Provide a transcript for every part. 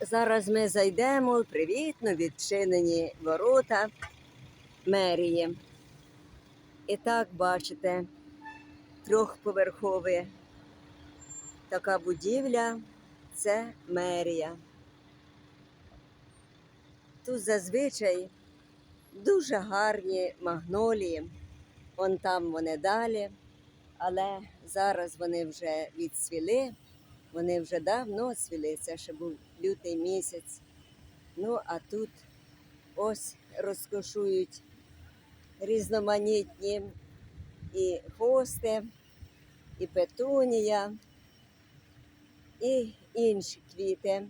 Зараз ми зайдемо привітно відчинені ворота мерії. І так бачите, трьохповерхове така будівля це мерія. Тут зазвичай дуже гарні магнолії. Вон там вони далі, але зараз вони вже відцвіли. Вони вже давно цвіли, це ще був лютий місяць. Ну, а тут ось розкошують різноманітні і хости, і петунія, і інші квіти.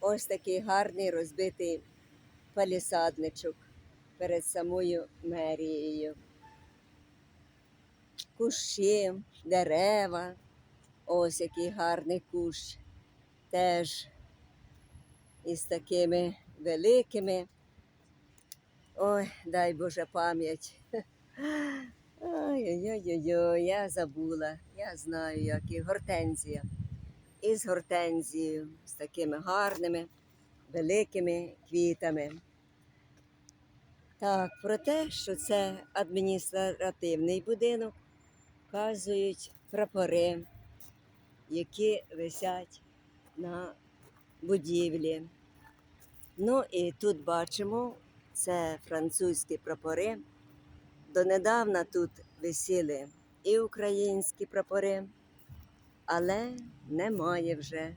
Ось такий гарний розбитий палісадничок перед самою мерією. Кущі, дерева. Ось який гарний кущ. Теж із такими великими. Ой, дай Боже пам'ять. Ой-ой-ой, я забула. Я знаю, як і гортензія. І з гортензією, з такими гарними, великими квітами. Так, про те, що це адміністративний будинок, вказують прапори, які висять на будівлі. Ну і тут бачимо, це французькі прапори. Донедавна тут висіли і українські прапори, але немає вже.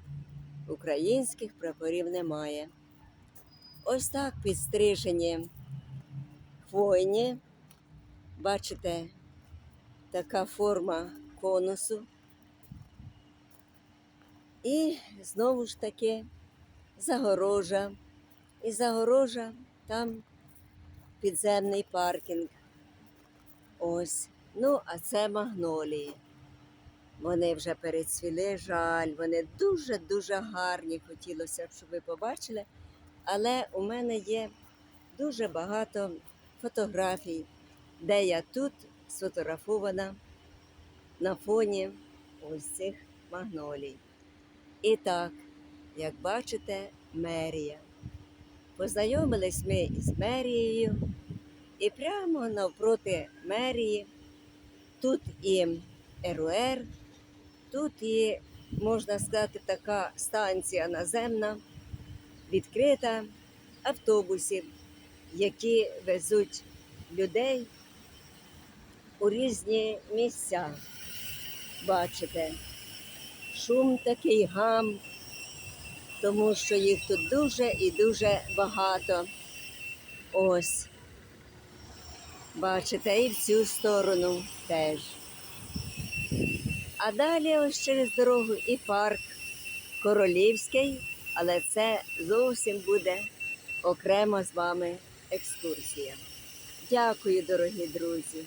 Українських прапорів немає. Ось так підстрижені хвойні. Бачите, така форма конусу. І знову ж таки загорожа. І загорожа там підземний паркінг. Ось. Ну, а це магнолії. Вони вже перецвіли, жаль, вони дуже-дуже гарні. Хотілося б, щоб ви побачили. Але у мене є дуже багато фотографій, де я тут сфотографована на фоні ось цих магнолій. І так, як бачите, мерія. Познайомились ми із мерією, і прямо навпроти мерії тут і РУР, тут і, можна сказати, така станція наземна, відкрита автобусів, які везуть людей у різні місця. Бачите, шум такий гам, тому що їх тут дуже і дуже багато. Ось. Бачите, і в цю сторону теж. А далі ось через дорогу і парк Королівський, але це зовсім буде окремо з вами екскурсія. Дякую, дорогі друзі.